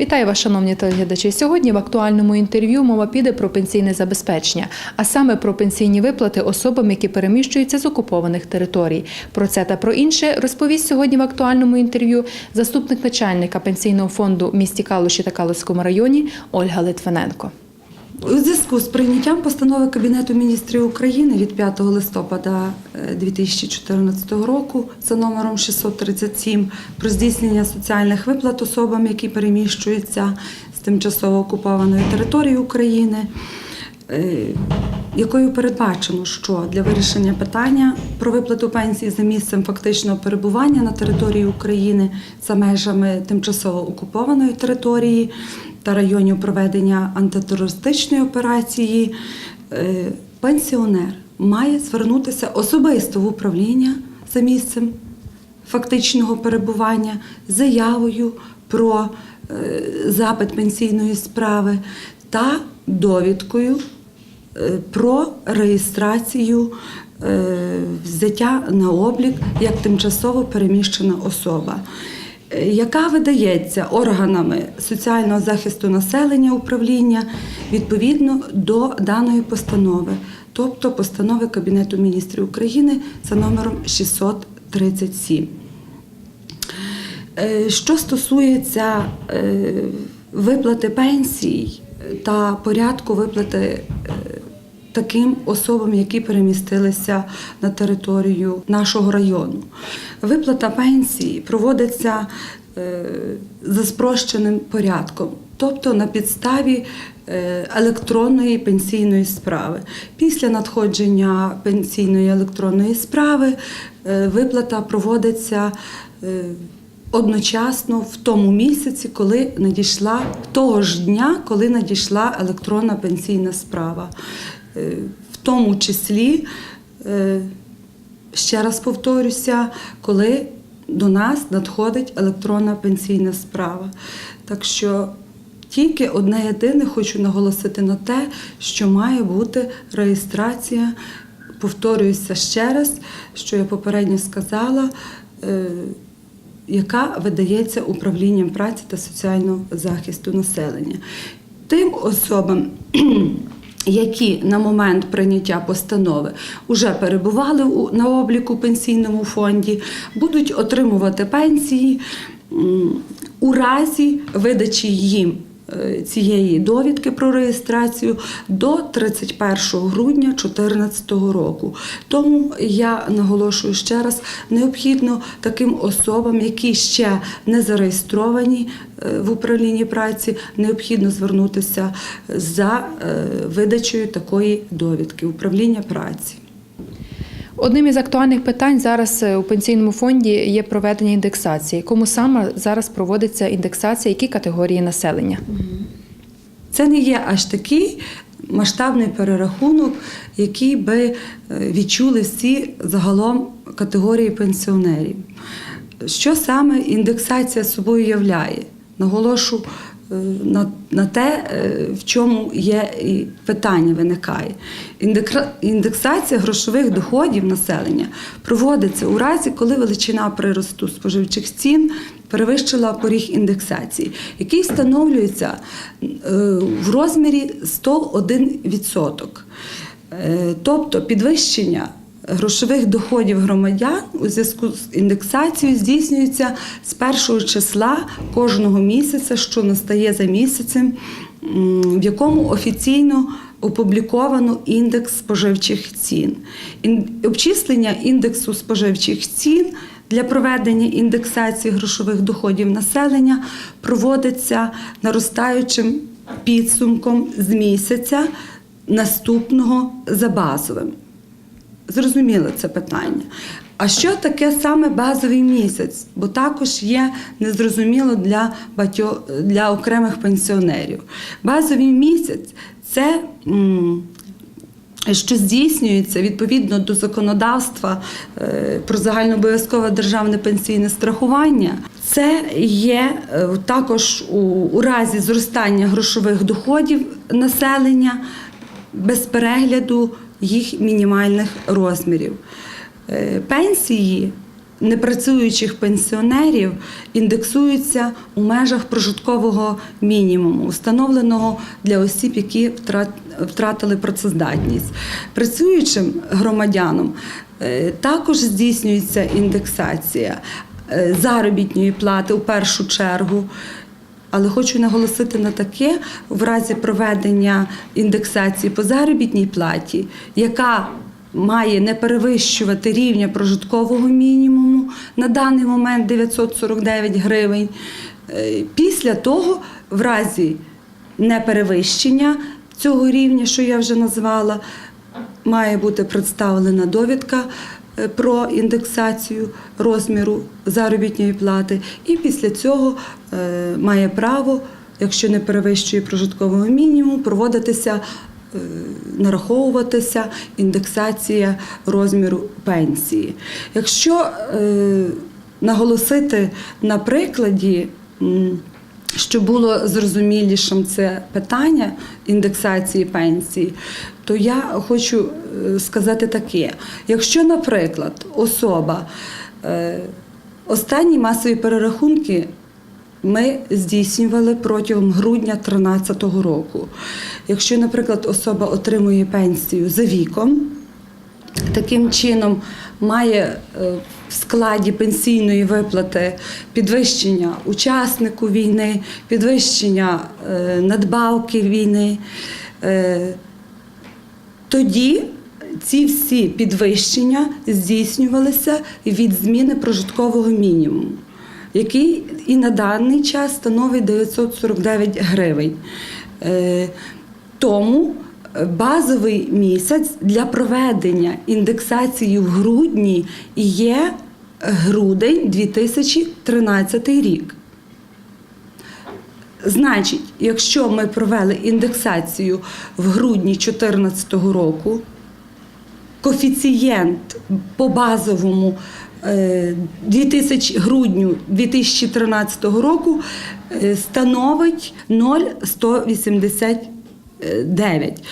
Вітаю вас, шановні телеглядачі. Сьогодні в актуальному інтерв'ю мова піде про пенсійне забезпечення, а саме про пенсійні виплати особам, які переміщуються з окупованих територій. Про це та про інше розповість сьогодні в актуальному інтерв'ю заступник начальника пенсійного фонду в місті Калуші та Калуському районі Ольга Литвиненко. У зв'язку з прийняттям постанови Кабінету міністрів України від 5 листопада е, 2014 року за номером 637 про здійснення соціальних виплат особам, які переміщуються з тимчасово окупованої території України, е, якою передбачено, що для вирішення питання про виплату пенсії за місцем фактичного перебування на території України за межами тимчасово окупованої території та районів проведення антитерористичної операції, е, пенсіонер має звернутися особисто в управління за місцем фактичного перебування заявою про е, запит пенсійної справи та довідкою е, про реєстрацію взяття на облік як тимчасово переміщена особа. Яка видається органами соціального захисту населення управління відповідно до даної постанови, тобто постанови Кабінету міністрів України за номером 637. Е, Що стосується е, виплати пенсій та порядку виплати е, таким особам, які перемістилися на територію нашого району, виплата пенсії проводиться е, за спрощеним порядком, тобто на підставі е, електронної пенсійної справи. Після надходження пенсійної електронної справи е, виплата проводиться. Одночасно в тому місяці, коли надійшла того ж дня, коли надійшла електронна пенсійна справа, в тому числі, е, ще раз повторюся, коли до нас надходить електронна пенсійна справа. Так що тільки одне єдине хочу наголосити на те, що має бути реєстрація. Повторююся ще раз, що я попередньо сказала. е, яка видається управлінням праці та соціального захисту населення. Тим особам, які на момент прийняття постанови вже перебували на обліку пенсійному фонді, будуть отримувати пенсії у разі видачі їм цієї довідки про реєстрацію до 31 грудня 2014 року. Тому я наголошую ще раз, необхідно таким особам, які ще не зареєстровані е, в управлінні праці, необхідно звернутися за е, видачею такої довідки управління праці. Одним із актуальних питань зараз е, у пенсійному фонді є проведення індексації. Кому саме зараз проводиться індексація, які категорії населення? Це не є аж такий масштабний перерахунок, який би е, відчули всі загалом категорії пенсіонерів. Що саме індексація собою являє? Наголошу на, на те, е, в чому є і питання виникає. Індексація грошових доходів населення проводиться у разі, коли величина приросту споживчих цін перевищила поріг індексації, який встановлюється е, в розмірі 101%. Е, Тобто підвищення грошових доходів громадян у зв'язку з індексацією здійснюється з першого числа кожного місяця, що настає за місяцем, в якому офіційно опубліковано індекс споживчих цін. Обчислення індексу споживчих цін для проведення індексації грошових доходів населення проводиться наростаючим підсумком з місяця наступного за базовим. Зрозуміло це питання. А що таке саме базовий місяць? Бо також є незрозуміло для багатьох для окремих пенсіонерів. Базовий місяць це. м, що здійснюється відповідно до законодавства е, про загальнообов'язкове державне пенсійне страхування, це є е, також у разі зростання грошових доходів населення без перегляду їх мінімальних розмірів. Е, Пенсії непрацюючих пенсіонерів індексуються у межах прожиткового мінімуму, встановленого для осіб, які втратили працездатність. Працюючим громадянам е, також здійснюється індексація е, заробітної плати у першу чергу. Але хочу наголосити на таке в разі проведення індексації по заробітній платі, яка має не перевищувати рівня прожиткового мінімуму на даний момент 949 гривень. Е, Після того, в разі неперевищення цього рівня, що я вже назвала, має бути представлена довідка про індексацію розміру заробітної плати, і після цього е, має право, якщо не перевищує прожиткового мінімуму, проводитися. е, Нараховуватися індексація розміру пенсії. Якщо е, наголосити на прикладі, м, щоб було зрозумілішим це питання індексації пенсії, то я хочу е, сказати таке: якщо, наприклад, особа е, останні масові перерахунки ми здійснювали протягом грудня 2013 року. Якщо, наприклад, особа отримує пенсію за віком, таким чином має е, в складі пенсійної виплати підвищення учаснику війни, підвищення надбавки війни. Тоді ці всі підвищення здійснювалися від зміни прожиткового мінімуму, який і на даний час становить 949 гривень. Е, Тому базовий місяць для проведення індексації в грудні є грудень 2013 рік. Значить, якщо ми провели індексацію в грудні 2014 року, коефіцієнт по базовому е, 2000, грудню 2013 року е, становить 0,189.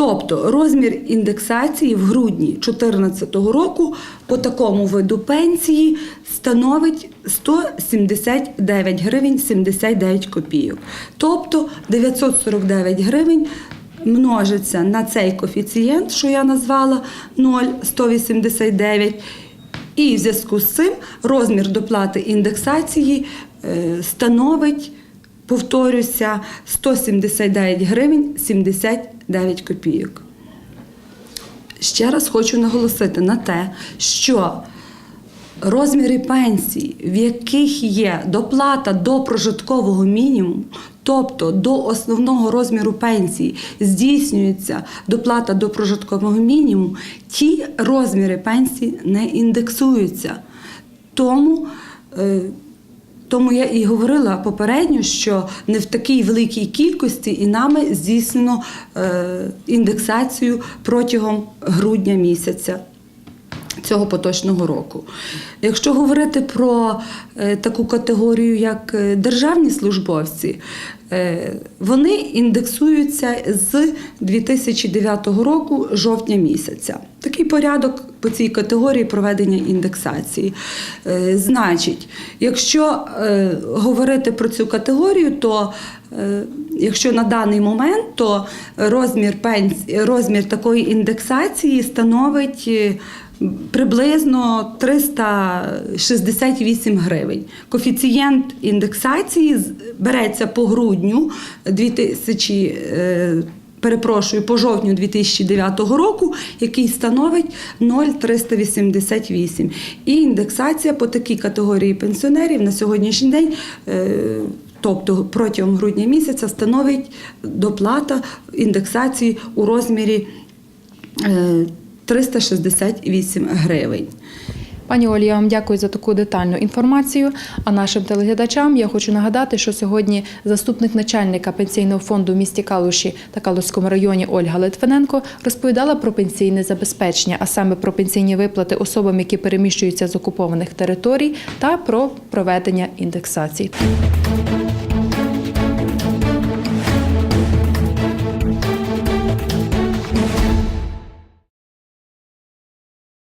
Тобто розмір індексації в грудні 2014 року по такому виду пенсії становить 179 гривень 79 копійок. Тобто 949 гривень множиться на цей коефіцієнт, що я назвала 0,189. І в зв'язку з цим розмір доплати індексації е, становить, повторюся, 179 гривень 79 копійок. Ще раз хочу наголосити на те, що розміри пенсій, в яких є доплата до прожиткового мінімуму, тобто до основного розміру пенсії, здійснюється доплата до прожиткового мінімуму, ті розміри пенсії не індексуються. Тому е, тому я і говорила попередньо, що не в такій великій кількості і нами здійснено е, індексацію протягом грудня місяця цього поточного року. Якщо говорити про е, таку категорію, як е, державні службовці, е, вони індексуються з 2009 року жовтня місяця. Такий порядок по цій категорії проведення індексації. Значить, якщо говорити про цю категорію, то якщо на даний момент, то розмір пенсії, розмір такої індексації становить. Приблизно 368 гривень. Коефіцієнт індексації береться по грудню 2000, е, перепрошую, по жовтню 2009 року, який становить 0,388. І індексація по такій категорії пенсіонерів на сьогоднішній день. е, Тобто протягом грудня місяця становить доплата індексації у розмірі е, 368 гривень. Пані Олі, я вам дякую за таку детальну інформацію. А нашим телеглядачам я хочу нагадати, що сьогодні заступник начальника пенсійного фонду в місті Калуші та Калузькому районі Ольга Литвиненко розповідала про пенсійне забезпечення, а саме про пенсійні виплати особам, які переміщуються з окупованих територій, та про проведення індексацій.